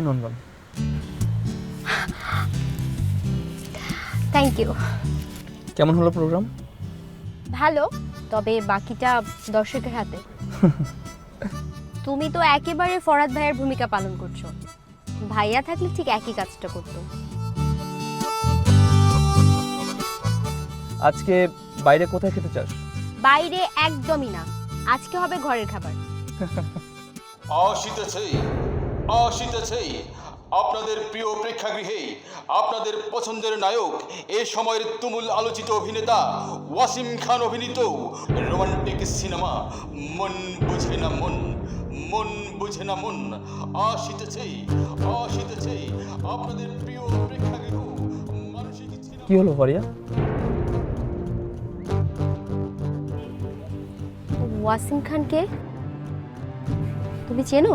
অভিনন্দন। Thank you কেমন হলো প্রোগ্রাম ভালো তবে বাকিটা দর্শকের হাতে। তুমি তো একেবারে ফরাদ ভাইয়ের ভূমিকা পালন করছ। ভাইয়া থাকলে ঠিক একই কাজটা করতো। আজকে বাইরে কোথায় খেতে চাস? বাইরে একদমই না। আজকে হবে ঘরের খাবার। আসিতেছে আসিতেছে। আপনাদের প্রিয় প্রেক্ষাগৃহে আপনাদের পছন্দের নায়ক এ সময়ের তুমুল আলোচিত অভিনেতা ওয়াসিম খান অভিনীত রোমান্টিক সিনেমা মন বুঝে না মন মন বুঝে না মন আসিতেছে আসিতেছে। আপনাদের প্রিয় প্রেক্ষাগৃহ মানসিক কি হলো ফারিয়া? ওয়াসিম খানকে? তুমি চেনো?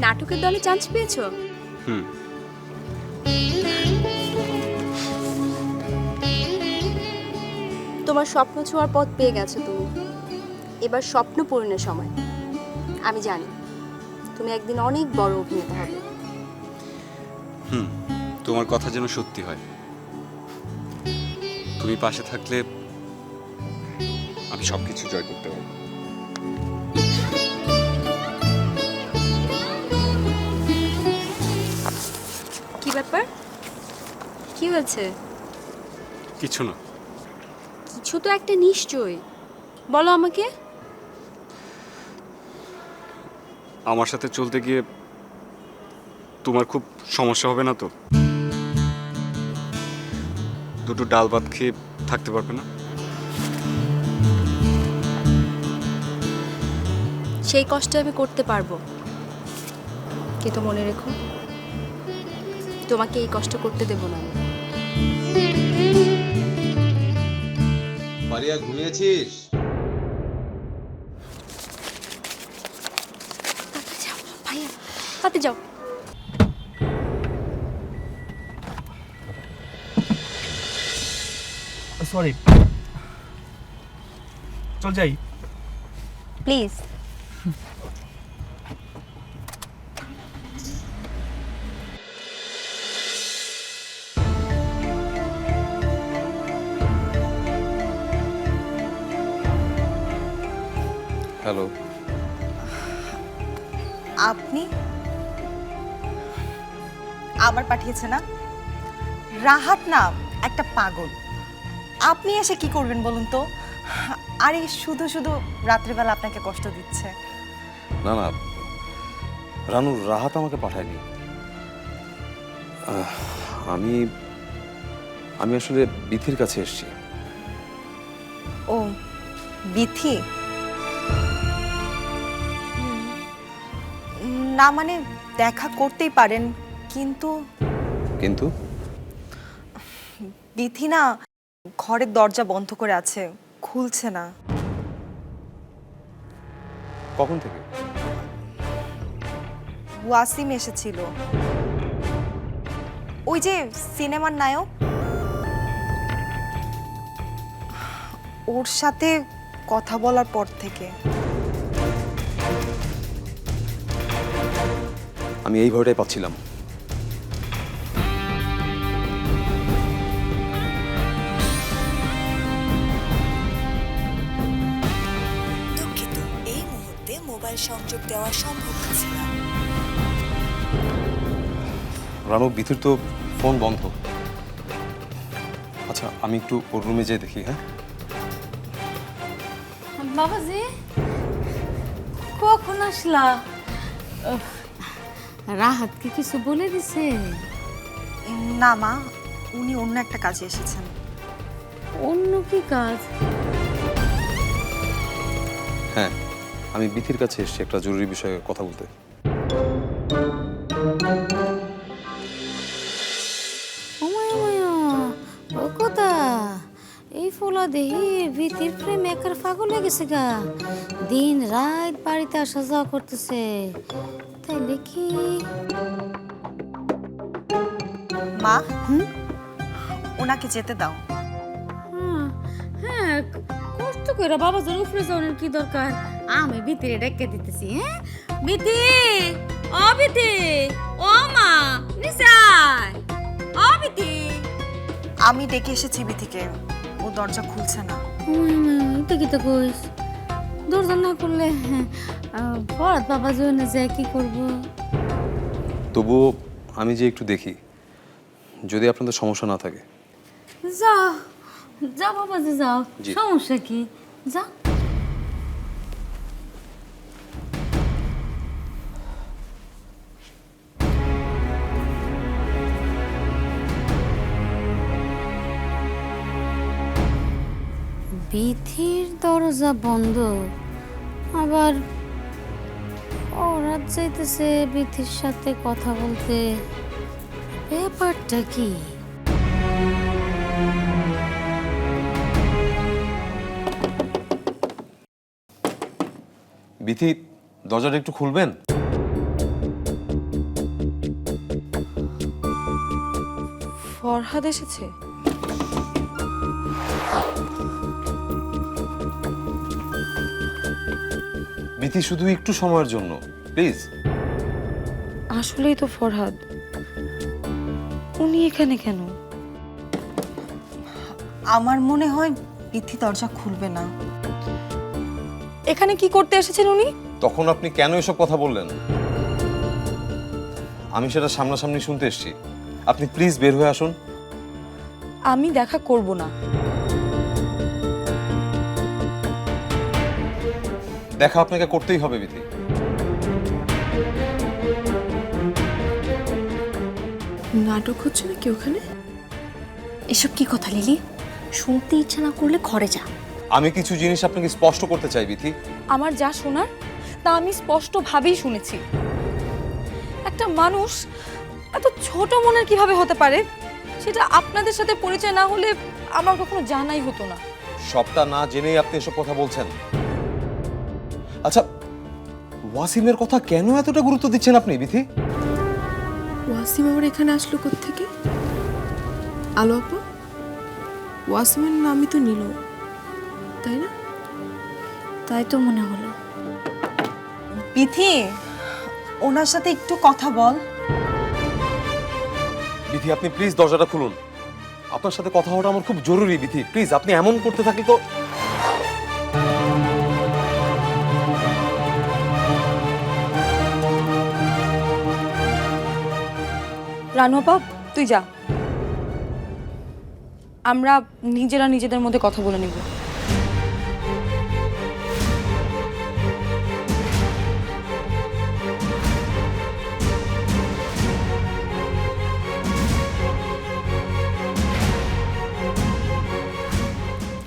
নাটকের দলে চান্স পেয়েছ? হুম। তোমার স্বপ্ন ছোঁয়ার পথ পেয়ে গেছো তুমি। এবার স্বপ্ন পূরণের সময়। আমি জানি তুমি একদিন অনেক বড় অভিনেতা হবে। হুম তোমার কথা যেন সত্যি হয়। তুমি পাশে থাকলে আমি সব কিছু জয় করতে পারব। কি হয়েছে? কিছু না। কিছু তো একটা নিশ্চয় বলো আমাকে। আমার সাথে চলতে গিয়ে তোমার খুব সমস্যা হবে না তো? দুটো ডাল ভাত খেয়ে থাকতে পারবে না? সেই কষ্ট আমি করতে পারব। কিন্তু মনে রেখো তোমাকে এই কষ্ট করতে দেব না আমি। মারিয়া ঘুমিয়েছিস? যাও ভাইয়া তাতে যাও। সরি। চল যাই। প্লিজ। হ্যালো। আপনি? আবার পাঠিয়েছে না? রাহাত না একটা পাগল। আপনি এসে কি করবেন বলুন তো? আরে শুধু শুধু রাত্রিবেলা আপনাকে কষ্ট দিচ্ছে। না না। রানুর রাহাত আমাকে পাঠায়নি। আমি আমি আসলে বিথির কাছে এসেছি। ও বিথি? না মানে দেখা করতেই পারেন কিন্তু কিন্তু? বিথি না ঘরের দরজা বন্ধ করে আছে খুলছে না। কখন থেকে? ওয়াসিম এসেছিল। ওই যে সিনেমার নায়ক। ওর সাথে কথা বলার পর থেকে। আমি এই ভয়টাই পাচ্ছিলাম। দুঃখিত এই মুহূর্তে মোবাইল সংযোগ দেওয়া সম্ভব হচ্ছে না। রানু বিথির তো ফোন বন্ধ। আচ্ছা আমি একটু ওর রুমে যেয়ে দেখি হ্যাঁ? বাবাজি কখন আসলা? রাহাতকে কিছু বলে দিছে? না মা উনি অন্য একটা কাজে এসেছেন। অন্য কি কাজ? হ্যাঁ আমি বিথির কাছে এসেছি একটা জরুরি বিষয়ে কথা বলতে। দেহি ভিতির প্রেম একার পাগল হয়ে গেছে গা। দিন রাত বাড়িতে আসা যাওয়া করতেছে। তাইলে কি? মা? হুম? ওনাকে যেতে দাও। হ্যাঁ, কষ্ট করে বাবা জোর উপরে যাওয়ার কি দরকার? আমি ভিতরে ডেকে দিতেছি হ্যাঁ? বিতি ও বিতি ও মা নিশাই ও বিতি আমি ডেকে এসেছি বিথিকে দরজা খুলছে না। এটা কি তো কইস? দরজা না করলে ফরাত বাবা জোনে যায় কি করব? তবুও আমি যে একটু দেখি যদি আপনাদের সমস্যা না থাকে। যাও যাও বাবা যে যাও সমস্যা কি? যা। বিথির দরজা বন্ধ। আবার ওরা চাইতেছে বিথির সাথে কথা বলতে। ব্যাপারটা কি? বিথি দরজাটা একটু খুলবেন? ফরহাদ এসেছে। বিথি শুধু একটু সময়ের জন্য প্লিজ। আসলেই তো ফরহাদ। উনি এখানে কেন? আমার মনে হয় বিথি দরজা খুলবে না। এখানে কি করতে এসেছেন উনি? তখন আপনি কেন এসব কথা বললেন? আমি সেটা সামনাসামনি শুনতে এসেছি। আপনি প্লিজ বের হয়ে আসুন। আমি দেখা করব না। দেখা আপনাকে করতেই হবে বিথি নাটক হচ্ছে নাকি ওখানে? এসব কি কথা লিলি? শুনতে ইচ্ছা না করলে ঘরে যা। আমি কিছু জিনিস আপনাকে স্পষ্ট করতে চাই বিথি আমার যা শোনার তা আমি স্পষ্টভাবেই শুনেছি। একটা মানুষ এত ছোট মনের কীভাবে হতে পারে? সেটা আপনাদের সাথে পরিচয় না হলে আমার কখনো জানাই হতো না। সবটা না জেনেই আপনি এসব কথা বলছেন। আচ্ছা ওয়াসিমের কথা কেন এতটা গুরুত্ব দিচ্ছেন আপনি বিথি? ওয়াসিম আবার এখানে আসলো থেকে আলো আপা ওয়াসিমের নামই তো নিল তাই না? তাই তো মনে হলো। বিথি ওনার সাথে একটু কথা বল। বিথি আপনি প্লিজ দরজাটা খুলুন। আপনার সাথে কথা হওয়াটা আমার খুব জরুরি বিথি। প্লিজ আপনি এমন করতে থাকলে তো রানুপা তুই যা। আমরা নিজেরা নিজেদের মধ্যে কথা বলে নিব।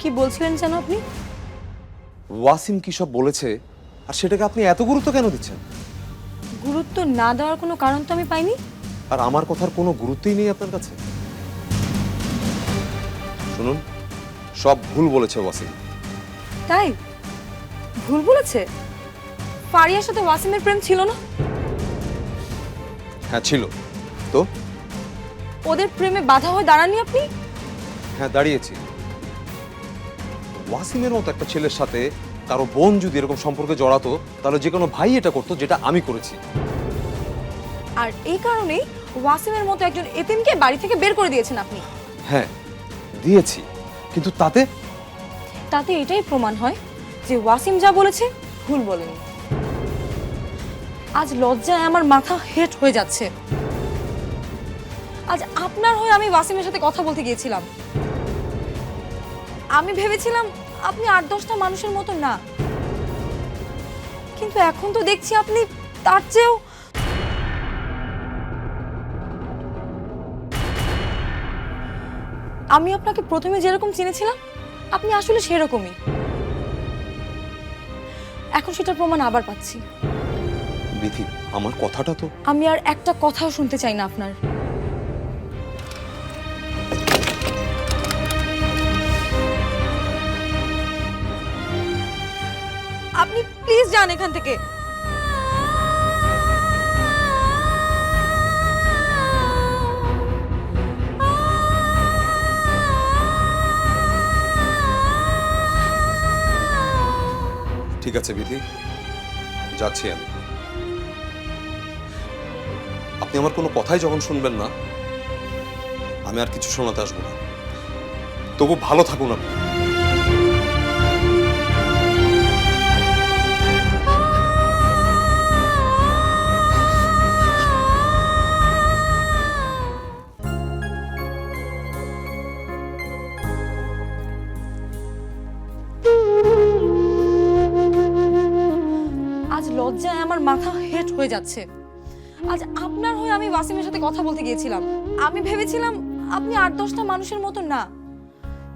কি বলছিলেন যেন আপনি? ওয়াসিম কি সব বলেছে? আর সেটাকে আপনি এত গুরুত্ব কেন দিচ্ছেন? গুরুত্ব না দেওয়ার কোনো কারণ তো আমি পাইনি। আর আমার কথার কোনো গুরুত্বই নেই আপনার কাছে? শুনুন সব ভুল বলেছে ওয়াসিম। তাই? ভুল বলেছে? ফারিয়ার সাথে ওয়াসিমের প্রেম ছিল না? হ্যাঁ ছিল। তো? ওদের প্রেমে বাধা হয়ে দাঁড়াননি আপনি? হ্যাঁ দাঁড়িয়েছি। ওয়াসিমের মতো একটা ছেলের সাথে কারও বোন যদি এরকম সম্পর্কে জড়াতো তাহলে যে কোনো ভাই এটা করতো যেটা আমি করেছি। আর এই কারণেই ওয়াসিমের মতো একজন এতিমকে বাড়ি থেকে বের করে দিয়েছেন আপনি। হ্যাঁ দিয়েছি। কিন্তু তাতে? তাতে এটাই প্রমাণ হয় যে ওয়াসিম যা বলেছে ভুল বলেনি। আজ লজ্জায় আমার মাথা হেট হয়ে যাচ্ছে। আজ আপনার হয়ে আমি ওয়াসিমের সাথে কথা বলতে গিয়েছিলাম। আমি ভেবেছিলাম আপনি আট দশটা মানুষের মতো না। কিন্তু এখন তো দেখছি আপনি তার চেয়েও আমি আপনাকে প্রথমে যেরকম চিনেছিলাম আপনি আসলে সেরকমই। এখন সেটার প্রমাণ আবার পাচ্ছি। আমার কথাটা তো আমি আর একটা কথাও শুনতে চাই না আপনার। আপনি প্লিজ যান এখান থেকে। ঠিক আছে, বিধি। যাচ্ছি আমি। আপনি আমার কোনো কথাই যখন শুনবেন না, আমি আর কিছু শোনাতে আসব না। তবু ভালো থাকুন আপনি। হয়ে যাচ্ছে। আজ আপনার হয়ে আমি ওয়াসিমের সাথে কথা বলতে গিয়েছিলাম। আমি ভেবেছিলাম আপনি আট দশটা মানুষের মতো না।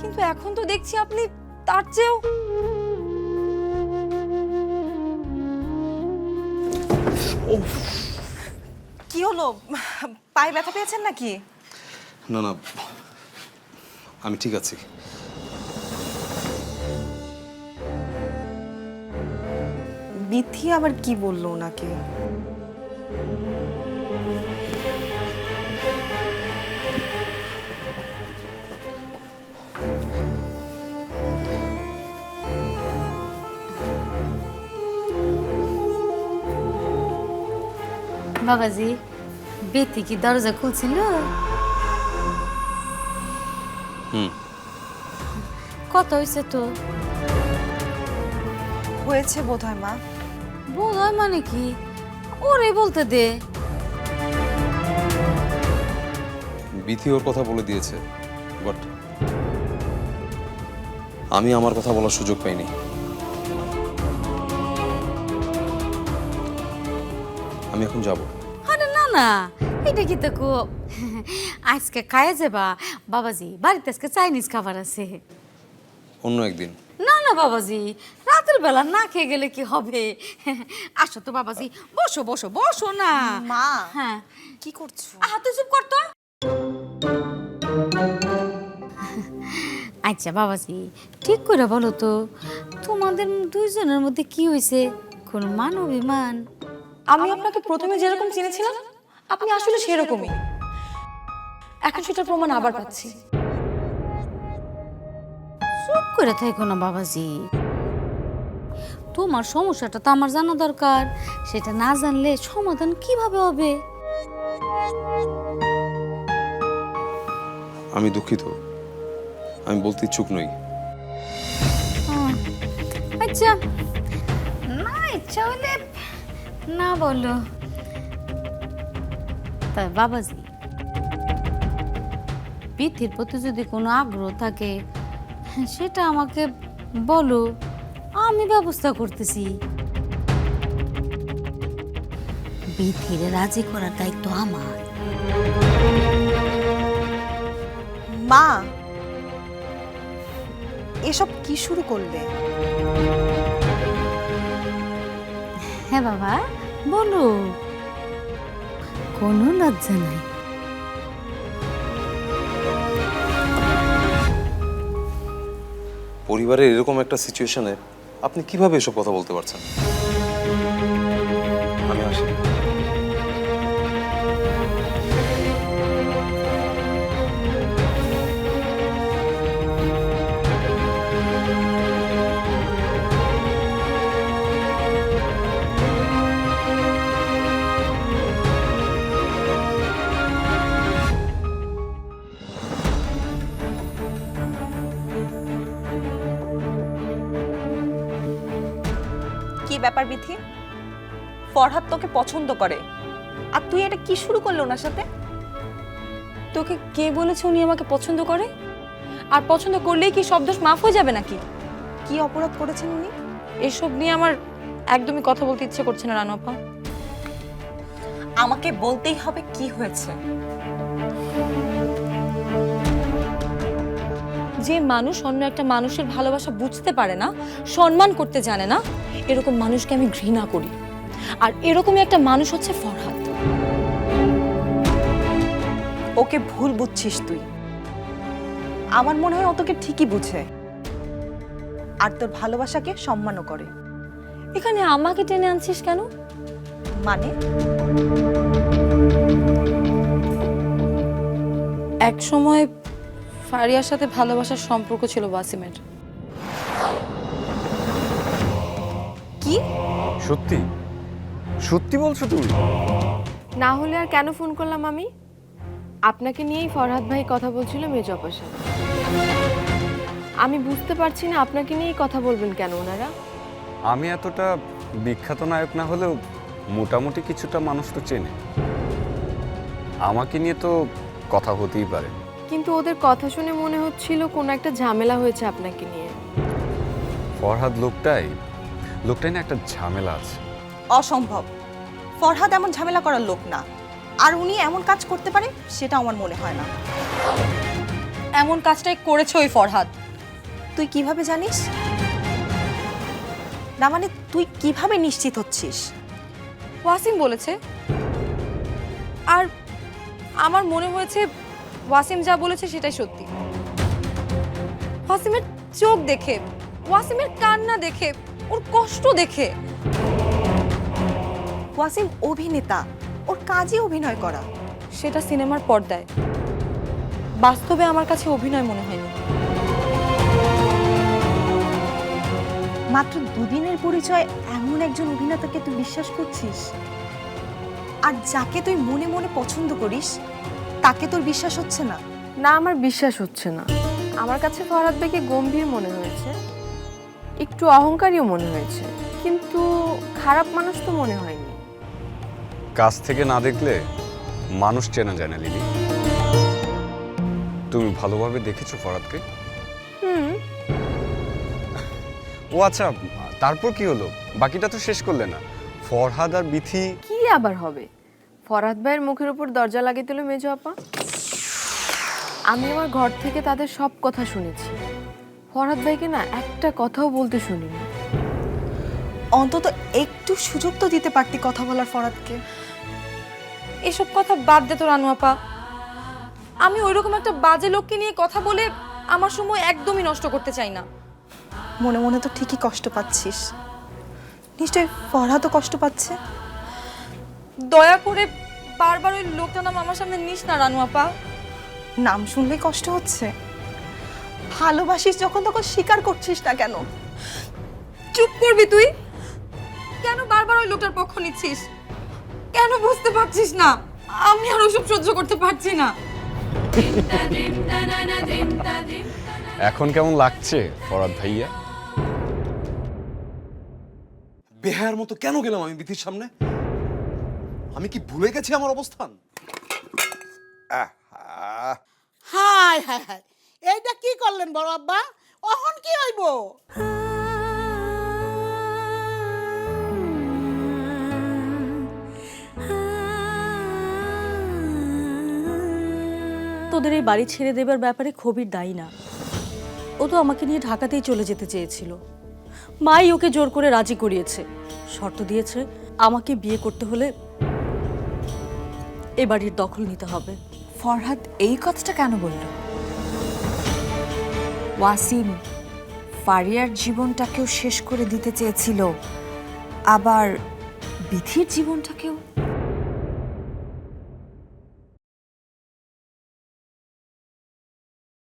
কিন্তু এখন তো দেখছি আপনি তার চেয়েও কি হলো? পায়ে ব্যথা পেয়েছেন নাকি? না না। আমি ঠিক আছি। বিথি আবার কি বলল ওনাকে? বাবাজি বেতি কি দরজা খুলছিল? হুম। কত হয়েছে তো? হয়েছে বোধ হয় মা। মানে কি? ওরে বলতে দে। বিথি ওর কথা বলে দিয়েছে বাট আমি আমার কথা বলার সুযোগ পাইনি। আমি এখন যাব। আরে না না এটা কি তো কো আজকে খায় যাবা। বাবাজি বাড়িতে আজকে চাইনিজ খাবার আছে। অন্য একদিন। না না বাবাজি রাতের বেলা না খেয়ে গেলে কি হবে? আসো তো বাবাজি বসো বসো বসো না। মা হ্যাঁ। কি করছ? আহা তুই চুপ কর তো। আচ্ছা বাবাজি ঠিক করে বলো তো তোমাদের দুইজনের মধ্যে কি হয়েছে? কোন মান অভিমান? আমি আপনাকে প্রথমে যেরকম চিনেছিলাম আপনি আসলে সেরকমই। এখন সেটার প্রমাণ আবার পাচ্ছি। চুপ করে থাকো না বাবাজি। তোমার সমস্যাটা তো আমার জানা দরকার। সেটা না জানলে সমাধান কীভাবে হবে? আমি দুঃখিত। আমি বলতে ইচ্ছুক নই। আচ্ছা। না ইচ্ছা হলে না বলো। তা বাবাজি পিথির প্রতি যদি কোনো আগ্রহ থাকে সেটা আমাকে বলো। আমি ব্যবস্থা করতেছি। বিথির রাজি করার দায়িত্ব আমার। মা এসব কি শুরু করলে? হ্যাঁ বাবা বলো। কোনো লজ্জা নাই। পরিবারের এরকম একটা সিচুয়েশনে আপনি কীভাবে এসব কথা বলতে পারছেন? কি ব্যাপার বিথি ফরহাদ তোকে পছন্দ করে। আর তুই এটা কি শুরু করল ওনার সাথে? তোকে কে বলেছে উনি আমাকে পছন্দ করে? আর পছন্দ করলেই কি সব দোষ মাফ হয়ে যাবে নাকি? কি অপরাধ করেছেন উনি? এসব নিয়ে আমার একদমই কথা বলতে ইচ্ছে করছে না রানপা। আমাকে বলতেই হবে কি হয়েছে। যে মানুষ অন্য একটা মানুষের ভালোবাসা বুঝতে পারে না সম্মান করতে জানে না এরকম মানুষকে আমি ঘৃণা করি। আর এরকমই একটা মানুষ হচ্ছে ফরহাদ। ওকে ভুল বুঝছিস তুই। আমার মনে হয় ও তোকে ঠিকই বুঝে। আর তোর ভালোবাসাকে সম্মানও করে। এখানে আমাকে টেনে আনছিস কেন? মানে? এক সময় ফারিয়ার সাথে ভালোবাসার সম্পর্ক ছিল ওয়াসিমের। কি? সত্যি? সত্যি বলছো তুমি? না হলে আর কেন ফোন করলাম আমি? আপনাকে নিয়েই ফরহাদ ভাই কথা বলছিল মেজ অপার সাথে। আমি বুঝতে পারছি না আপনাকে নিয়েই কথা বলবেন কেন ওনারা। আমি এতটা বিখ্যাত নায়ক না হলেও মোটামুটি কিছুটা মানুষ তো চেনে। আমাকে নিয়ে তো কথা হতেই পারে। কিন্তু ওদের কথা শুনে মনে হচ্ছিল কোনো একটা ঝামেলা হয়েছে আপনাকে নিয়ে। ফরহাদ লোকটাই লোকটাই না একটা ঝামেলা আছে। অসম্ভব। ফরহাদ এমন ঝামেলা করার লোক না। আর উনি এমন কাজ করতে পারে সেটা আমার মনে হয় না। এমন কাজটাই করেছে ওই ফরহাদ। তুই কীভাবে জানিস? না মানে তুই কীভাবে নিশ্চিত হচ্ছিস? ওয়াসিম বলেছে। আর আমার মনে হয়েছে ওয়াসিম যা বলেছে সেটাই সত্যি। ওয়াসিমের চোখ দেখে, ওয়াসিমের কান্না দেখে, ওর কষ্ট দেখে। ওয়াসিম অভিনেতা, ওর কাজে অভিনয় করা, সেটা সিনেমার পর্দায়। বাস্তবে আমার কাছে অভিনয় মনে হয়নি। মাত্র দুদিনের পরিচয় এমন একজন অভিনেতাকে তুই বিশ্বাস করছিস? আর যাকে তুই মনে মনে পছন্দ করিস তাকে তোর বিশ্বাস হচ্ছে না? না আমার বিশ্বাস হচ্ছে না। আমার কাছে ফরহাদ ভাইকে গম্ভীর মনে হয়েছে একটু অহংকারীও মনে হয়েছে কিন্তু খারাপ মানুষ তো মনে হয়নি। কাছ থেকে না দেখলে মানুষ চেনা যায় না লিলি। তুমি ভালোভাবে দেখেছ ফরহাদকে? হুম। ও আচ্ছা তারপর কি হলো? বাকিটা তো শেষ করলে না। ফরহাদ আর বিথি কি আবার হবে? ফরহাদ ভাইয়ের মুখের উপর দরজা লাগিয়ে দিল মেজো আপা। আমি আমার ঘর থেকে তাদের সব কথা শুনেছি। ফরহাদ ভাইকে না একটা কথাও বলতে শুনিনি। অন্তত একটু সুযোগ তো দিতে পারতি কথা বলার ফরাদকে। এসব কথা বাদ দে তো রানু আপা। আমি ওইরকম একটা বাজে লোককে নিয়ে কথা বলে আমার সময় একদমই নষ্ট করতে চাই না। মনে মনে তো ঠিকই কষ্ট পাচ্ছিস। নিশ্চয়ই ফরহাদও কষ্ট পাচ্ছে? দয়া করে বারবার ওই লোকটা নাম আমার সামনে নিস না রানু আপা। নাম শুনলে কষ্ট হচ্ছে। ভালোবাসিস যখন তখন স্বীকার করছিস না কেন? চুপ করবি তুই। কেন বারবার ওই লোকটার পক্ষ নিচ্ছিস? কেন বুঝতে পারছিস না? আমি আর ওসব সহ্য করতে পারছি না। এখন কেমন লাগছে ফরহাদ ভাইয়া? বেহায়ার মতো কেন গেলাম আমি বিথির সামনে? আমি কি ভুলে গেছি আমার অবস্থান। Hi hi hi. এইটা কি করলেন বড় আব্বা? অহন কি হইব? তোদের এই বাড়ি ছেড়ে দেবার ব্যাপারে খবির দায়ী না। ও তো আমাকে নিয়ে ঢাকাতেই চলে যেতে চেয়েছিল। মাই ওকে জোর করে রাজি করিয়েছে। শর্ত দিয়েছে আমাকে বিয়ে করতে হলে এ বাড়ির দখল নিতে হবে। ফরহাদ এই কথাটা কেন বলল? ওয়াসিম, ফারিয়ার জীবনটাকেও শেষ করে দিতে চেয়েছিল। আবার বিধির জীবনটাকেও?